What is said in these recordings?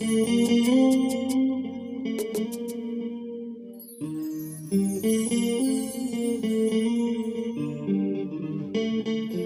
thank you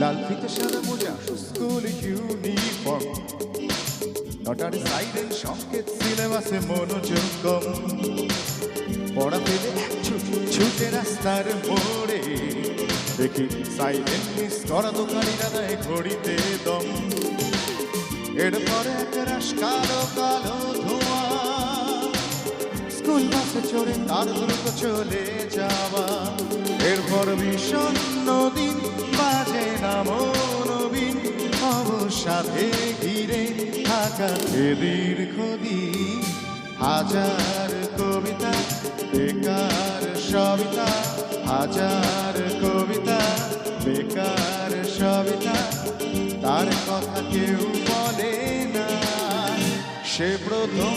লাল ফিতে সাদা মোজা, স্কুল ইউনিফর্ম। নটার সাইডের সংকেত, সিলেবাসে মনোযোগ কম। পড়া এক ছুট রাস্তার মোড়ে। দেখি সাইলেন্ট মিস, করা দোকানিরা দেয় ঘড়িতে দম। এরপরে এক রাস কালো কালো চড়ে, তার দ্রুত চলে যাওয়া। এরপর বিষণ্ণ দিন বাজে নাম নবীন অবসাদে ঘিরে থাকা দীর্ঘদিন হাজার কবিতা, বেকার সবিতা, হাজার কবিতা, বেকার সবিতা, তার কথা কেউ বলে না। সে প্রথম